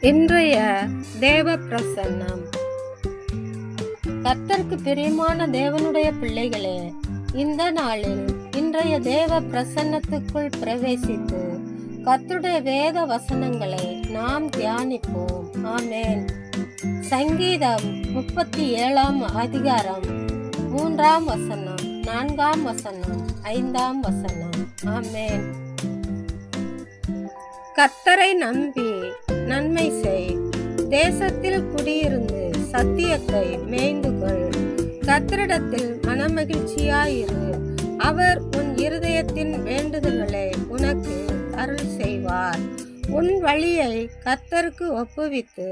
இன்றைய தேவ பிரசன்னம் கர்த்தருக்கு பிரியமான தேவனுடைய பிள்ளைகளே இந்த நாளில் இன்றைய தேவ பிரசன்னத்துக்குள் பிரவேசித்து கர்த்தருடைய வேத வசனங்களை நாம் தியானிப்போம். ஆமேன். சங்கீதம் முப்பத்தி ஏழாம் அதிகாரம் மூன்றாம் வசனம் நான்காம் வசனம் ஐந்தாம் வசனம். ஆமேன். கத்தரை நம்பி நன்மை செய். தேசத்தில் குடியிருந்து சத்தியத்தை மேய்ந்து கொள் கர்த்தரிடத்தில் மனமகிழ்ச்சியாயிரு. அவர் உன் இருதயத்தின் வேண்டுதல்களை உனக்கு அருள் செய்வார். உன் வழியை கத்தருக்கு ஒப்புவித்து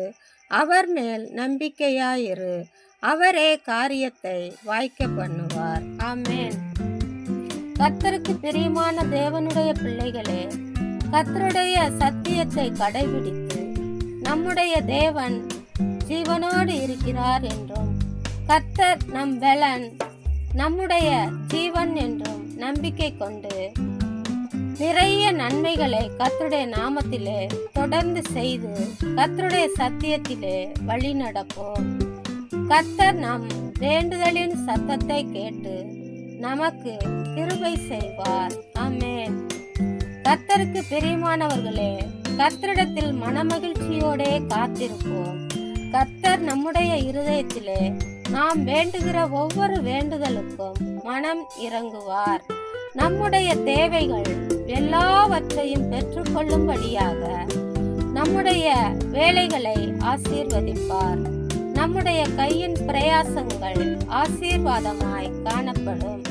அவர் மேல் நம்பிக்கையாயிரு. அவரே காரியத்தை வாய்க்க பண்ணுவார். ஆமேன். கத்தருக்கு பிரியமான தேவனுடைய பிள்ளைகளே கத்தருடைய சத்தியத்தை கடைபிடித்து நம்முடைய தேவன் ஜீவனோடு இருக்கிறார் என்றும் கர்த்தர் நம் பலன் நம்முடைய ஜீவன் என்றும் நம்பிக்கை கொண்டு நிறைய நன்மைகளை கத்தருடைய நாமத்திலே தொடர்ந்து செய்து கத்தருடைய சத்தியத்திலே வழி நடப்போம். கர்த்தர் நம் வேண்டுதலின் சத்தத்தை கேட்டு நமக்கு கிருபை செய்வார். ஆமென். கர்த்தருக்கு பிரியமானவர்களே கர்த்தரிடத்தில் மனமகிழ்ச்சியோடே காத்திருப்போம். கர்த்தர் நம்முடைய இருதயத்திலே நாம் வேண்டுகிற ஒவ்வொரு வேண்டுதலுக்கும் மனம் இறங்குவார். நம்முடைய தேவைகள் எல்லாவற்றையும் பெற்றுக்கொள்ளும்படியாக நம்முடைய வேலைகளை ஆசீர்வதிப்பார். நம்முடைய கையின் பிரயாசங்கள் ஆசீர்வாதமாய் காணப்படும்.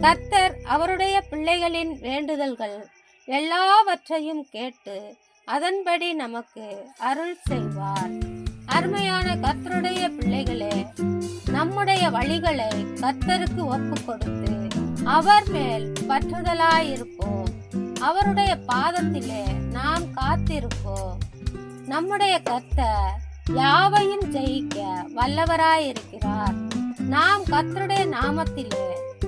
கர்த்தர் அவருடைய பிள்ளைகளின் வேண்டுதல்கள் எல்லாவற்றையும் கேட்டு அதன்படி நமக்கு அருள் செய்வார். அருமையான கத்தருடைய பிள்ளைகளே நம்முடைய வழிகளை கர்த்தருக்கு ஒப்பு கொடுத்து அவர் மேல் பற்றுதலாயிருப்போம். அவருடைய பாதத்திலே நாம் காத்திருப்போம். நம்முடைய கர்த்தர் யாவையும் ஜெயிக்க வல்லவராயிருக்கிறார். நாம் கத்தருடைய நாமத்திலே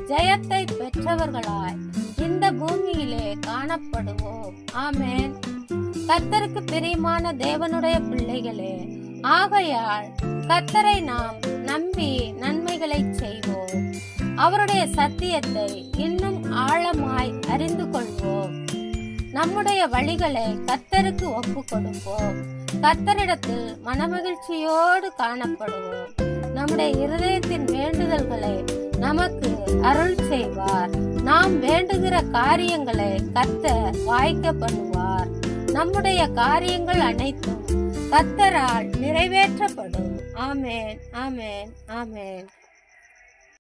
ஜெயத்தை பெற்றவர்களாய் இந்த பூமியிலே காணப்படுவோம். ஆமேன். கத்தருக்கு பிரியமான தேவனுடைய பிள்ளைகளே ஆகையால் கத்தரை நாம் நம்பி நன்மைகளை செய்வோம். அவருடைய சத்தியத்தை இன்னும் ஆழமாய் அறிந்து கொள்வோம். நம்முடைய வழிகளை கத்தருக்கு ஒப்பு கொடுப்போம் கத்தரிடத்தில் மனமகிழ்ச்சியோடு காணப்படுவோம். நம்முடைய இருதயத்தின் வேண்டுதல்களை நமக்கு அருள் செய்வார். நாம் வேண்டுகிற காரியங்களை கத்தர் வாய்க்க பண்ணுவார். நம்முடைய காரியங்கள் அனைத்தும் கத்தரால் நிறைவேற்றப்படும். ஆமேன் ஆமேன் ஆமேன்.